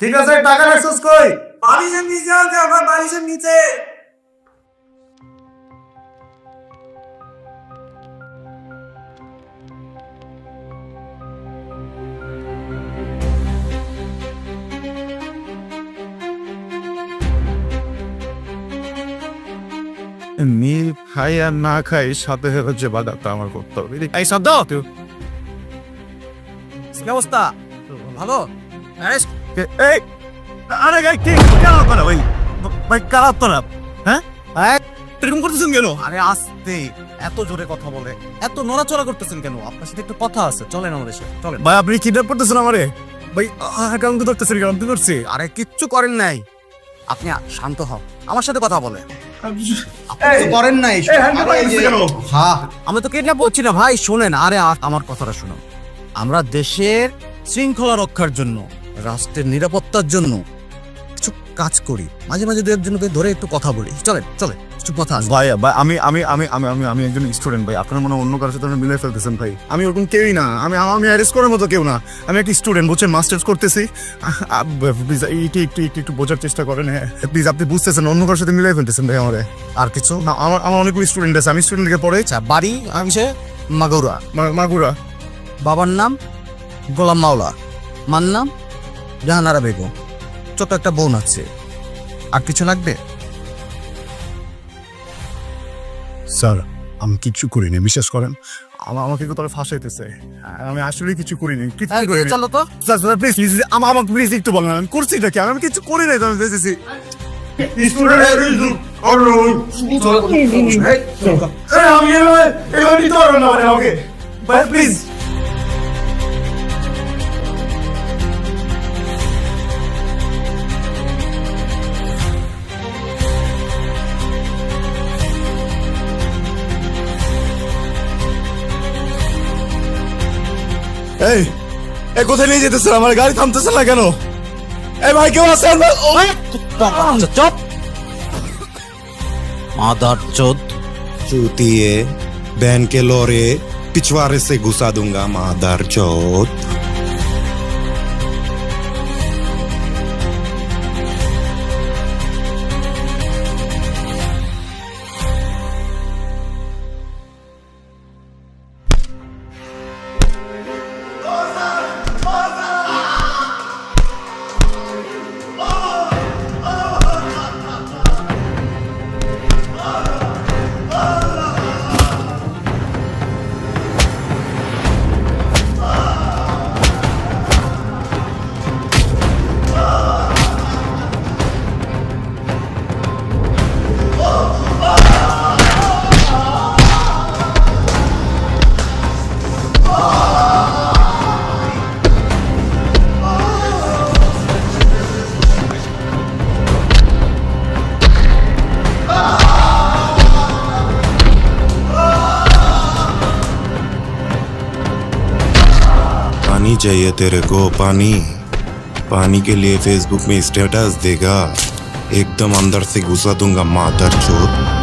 ঠিক আছে টাকা রাখছিস কই? বালিশের নিচে আছে আমার বালিশের নিচে। খাই আর না খাই সাথে হচ্ছে বাজারটা আমার করতে হবে এই সব দাও তুই কি অবস্থা? ভালো? এই! আরে গাই কি কেন করা? ভাই ভাই কারাপ তো না হ্যাঁ এরকম করতেছেন কেন? আরে আস্তে এত জোরে কথা বলে এত নড়াচড়া করতেছেন কেন? আপনার সাথে একটু কথা আছে চলেন আমাদের সাথে চলেন। ভাই আপনি কিডন্যাপ করতেছেন আমারে? ভাই অ্যাকাউন্ট ধরতেছেন কেন? তো ধরছি। আরে কিচ্ছু করেন নাই। আপনি শান্ত হও। আমার সাথে কথা বলে। করেন নাই। হ্যাঁ আমি তো কিডন্যাপ করছি না ভাই শোনেন আরে আমার কথাটা শুনো আমরা দেশের শৃঙ্খলা রক্ষার জন্য রাষ্ট্রের নিরাপত্তার জন্য কিছু কাজ করি। মাঝে মাঝে দু একজনকে ধরে একটু কথা বলি। চলেন চলে কিছু কথা আছে। ভাই ভাই আমি আমি আমি আমি আমি আমি একজন স্টুডেন্ট ভাই। আপনার মনে অন্য কারোর সাথে মিলে ফেলতেছেন ভাই। আমি ওরকম কেউই না। আমি আমি অ্যারেস্ট করার মতো কেউ না। আমি একটা স্টুডেন্ট বুঝছেন? মাস্টার্স করতেছি। প্লিজ এইটি একটু একটু একটু বোঝার চেষ্টা করেন হ্যাঁ। প্লিজ আপনি বুঝতেছেন অন্য কারোর সাথে মিলে ফেলতেছেন ভাই আমারে। আর কিছু? না আমার আমার অনেকগুলো স্টুডেন্ট আছে। আমি স্টুডেন্টকে পড়ে আচ্ছা বাড়ি আমি সে মাগুরা। মাগুরা। বাবার নাম গোলাম মাওলা। মার নাম জাহানারা বেগম। ছোট একটা বোন আছে। আর কিছু লাগবে? স্যার আমি কিচ্ছু করিনি বিশ্বাস করেন। আমাকে আমাকে তাহলে ফাঁসাইতেছে। আমি আসলে কিছু করিনি কিছু করিনি। চলো তো। স্যার স্যার প্লিজ প্লিজ আমাকে প্লিজ একটু বলেন আমি করছি এটা কি? আমি কিছু করি নাই তো আমি দেখেছি আমি এভাবে এভাবে নিতে পারব না আমাকে। ভাই প্লিজ এই কোথায় নিয়ে যেতেছেন আমার গাড়ি থামতেছে না কেন এই ভাই কেউ আছেন চপ মাদার চোদ चूतिए बहन के लोरे पिछवाड़े से घुसा दूंगा मादर चौथ चाहिए तेरे को, पानी। पानी के लिए फेसबुक में स्टेटस देगा। एकदम अंदर से घुसा दूँगा, मादर चौथ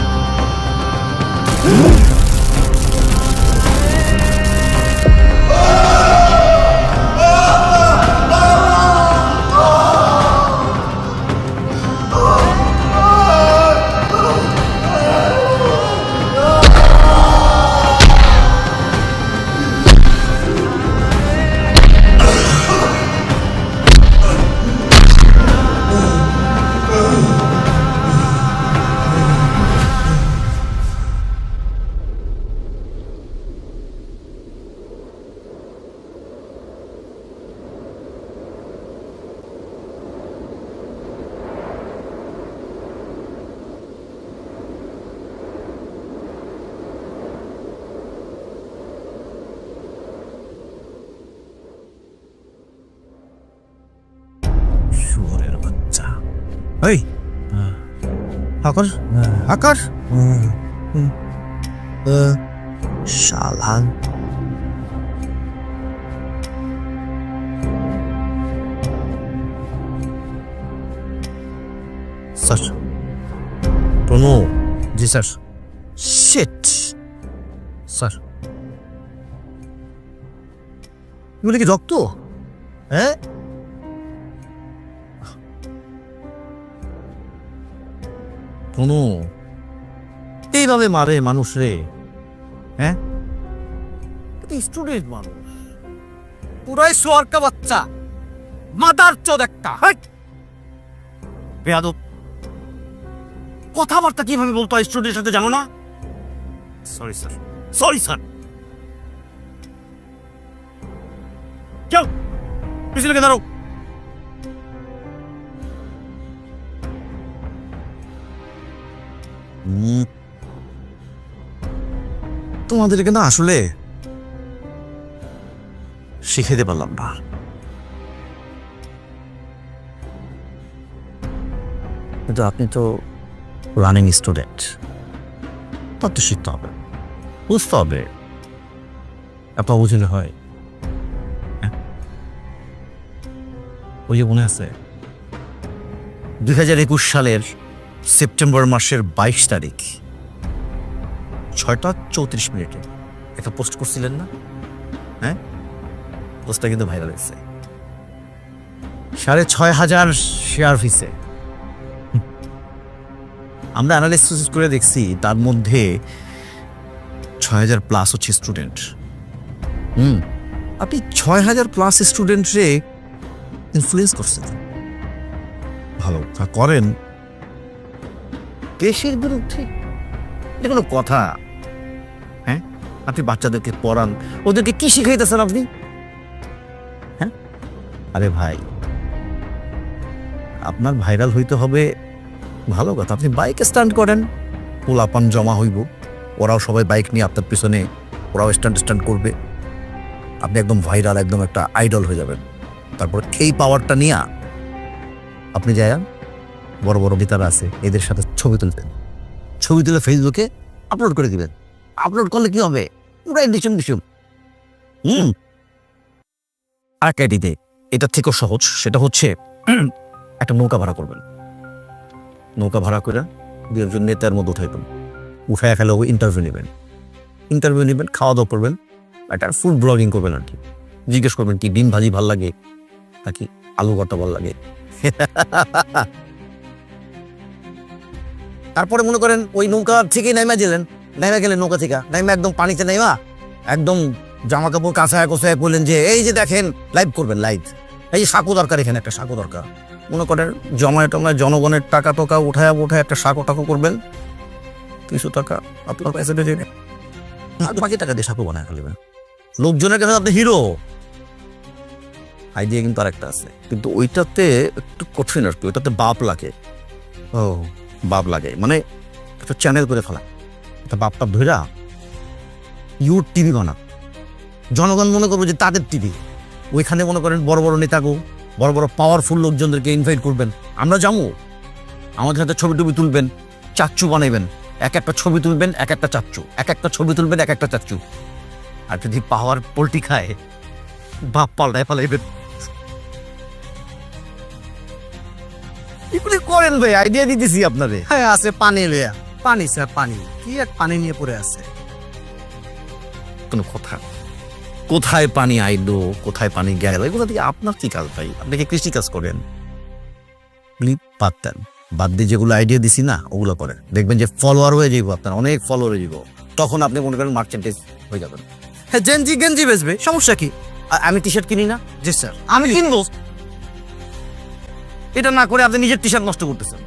এই। আকাশ? আকাশ? শালান। স্যার। প্রণো। জি স্যার। শিট। স্যার। বলে কি রক্ত? হ্যাঁ? কোনো এইভাবে মারে মানুষ রে। হ্যাঁ? স্টুডেন্ট মানুষ। পুরাই সোয়ারকা বাচ্চা। মাদার চোদ একটা। বেয়াদব। কথাবার্তা কীভাবে বলতো স্টুডেন্টের সাথে জানো না? সরি স্যার সরি স্যার চল পিছনে কে তোমাদেরকে না আসলে শিখেতে পারলাম না। কিন্তু আপনি তো রানিং স্টুডেন্ট তার তো শিখতে হবে, বুঝতে হবে। আপনার বুঝলে হয়। হ্যাঁ? ওই যে মনে আছে, দুই হাজার একুশ সালের সেপ্টেম্বর মাসের বাইশ তারিখ। ছয়টা চৌত্রিশ মিনিটে। একটা পোস্ট করছিলেন না? হ্যাঁ? পোস্টটা কিন্তু ভাইরাল হয়েছে। সাড়ে ছয় হাজার শেয়ার হয়েছে আমরা অ্যানালিসিস করে দেখছি, তার মধ্যে ছয় হাজার প্লাস হচ্ছে স্টুডেন্ট হুম। আপনি ছয় হাজার প্লাস স্টুডেন্টরে ইনফ্লুয়েন্স করছেন। ভালো, তা করেন। দেশের বিরুদ্ধে? এটা কোনো কথা। হ্যাঁ? আপনি বাচ্চাদেরকে পড়ান। ওদেরকে কি শিখাইতেছেন আপনি? হ্যাঁ? আরে ভাই, আপনার ভাইরাল হইতে হবে ভালো কথা। আপনি বাইক স্ট্যান্ড করেন, পোলাপান জমা হইব। ওরাও সবাই বাইক নিয়ে আপনার পিছনে, ওরাও স্ট্যান্ড স্ট্যান্ড করবে। আপনি একদম ভাইরাল, একদম একটা আইডল হয়ে যাবেন। তারপর এই পাওয়ারটা নিয়ে আপনি যায় বড় বড় নেতারা আছে, এদের সাথে ছবি তুলতেন ছবি তুলে ফেসবুকে আপলোড করে দিবেন। আপলোড করলে কি হবে? পুরাই ডিসুম ডিসুম হুম। আর ক্যাডিতে এটার থেকেও সহজ, সেটা হচ্ছে একটা নৌকা ভাড়া করবেন। নৌকা ভাড়া করে দু একজন নেতার মধ্যে উঠাইবেন উঠায় ফেলে ইন্টারভিউ নেবেন। ইন্টারভিউ নেবেন খাওয়া দাওয়া করবেন, একটা ফুড ব্লগিং করবেন আর কি। জিজ্ঞেস করবেন কি, ডিম ভাজি ভালো লাগে? নাকি আলু ভর্তা ভালো লাগে? তারপরে মনে করেন ওই নৌকা থেকেই নাইমা গেলেন। নাইমা গেলেন নৌকা থেকে। নাইমা একদম পানিতে নাইমা, একদম জামা কাপড় কাঁচায় কোথায় বললেন যে, এই যে দেখেন লাইভ করবেন লাইভ এই যে সাঁকো দরকার এখানে, একটা সাঁকো দরকার। মনে করেন জমায় টমায় জনগণের টাকা টোকা উঠায় উঠায় একটা সাঁকো টাকো করবেন। কিছু টাকা আপনার পয়সা দিয়ে বাকি টাকা দিয়ে সাঁকো বানায় ফেলবেন। লোকজনের কাছে আপনি হিরো আইডিয়া কিন্তু আরেকটা আছে। কিন্তু ওইটাতে একটু কঠিন আর কি, ওইটাতে বাপ লাগে। ও। বাপ লাগে মানে একটা চ্যানেল করে ফেলা। একটা বাপ টাপ ধইরা ইউর টিভি বানা। জনগণ মনে করব যে তাদের টিভি। ওইখানে মনে করেন বড় বড় নেতাগো বড় বড় পাওয়ারফুল লোকজনদেরকে ইনভাইট করবেন। আমরা যাব। আমাদের হাতে ছবি টবি তুলবেন, চাচ্চু বানাইবেন। এক একটা ছবি তুলবেন, এক একটা চাচ্চু। এক একটা ছবি তুলবেন, এক একটা চাচ্চু। আর যদি পাওয়ার পোল্টি খায়, বাপ পাল্টায় পালাইবেন এগুলি করেন ভাই আইডিয়া দিতেছি আপনারে। হ্যাঁ আছে পানি লইয়া। পানি স্যার পানি। কি এক পানি নিয়ে পড়ে আছে? কোনো কথা। কোথায় পানি আইলো কোথায় পানি গেল এগুলো দিয়ে আপনার কি কাজ ভাই? আপনি কি কৃষি কাজ করেন? বাদ দেন। বাদ দিয়ে যেগুলো আইডিয়া দিছি না ওগুলো করেন। দেখবেন যে ফলোয়ার হয়ে যাইব আপনার অনেক ফলোয়ার হয়ে যাব তখন আপনি মনে করেন মার্চেন্টেজ হয়ে যাবেন। হ্যাঁ গেঞ্জি গেঞ্জি বেচবে সমস্যা কি? আমি টি শার্ট কিনি না? জি স্যার। আমি কিনবো? এটা না করে আপনি নিজের টি শার্ট নষ্ট করতেছেন।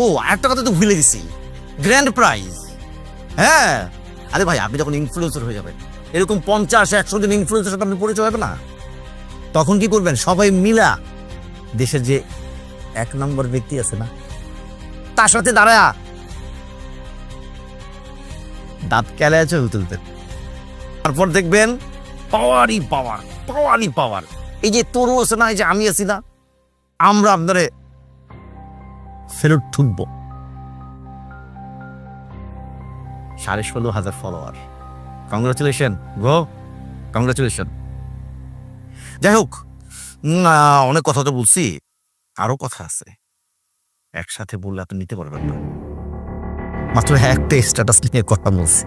ও একটা কথা তো ভুলে গেছি। গ্র্যান্ড প্রাইজ হ্যাঁ। আরে ভাই, আপনি যখন ইনফ্লুয়েন্সার হয়ে যাবেন, এরকম পঞ্চাশ, একশো জন ইনফ্লুয়েন্সার সাথে আপনি পরিচয় হবে না? তখন কি করবেন? সবাই মিলা দেশের যে এক নম্বর ব্যক্তি আছে না, তার সাথে দাঁড়া দাঁত কেলে আছে তুলতেন তারপর দেখবেন পাওয়ারই পাওয়ার পাওয়ারই পাওয়ার এই যে তরু আছে না, এই যে আমি আছি না আমরা আপনারে ফেরত ঠুকব। সাড়ে ষোলো হাজার ফলোয়ার কংগ্রাচুলেশন গো। কংগ্রাচুলেশন যাই হোক অনেক কথা তো বলছি, আরও কথা আছে। একসাথে বললে আপনি নিতে পারবেন না। মাত্র একটা স্ট্যাটাস নিয়ে কথা বলছি।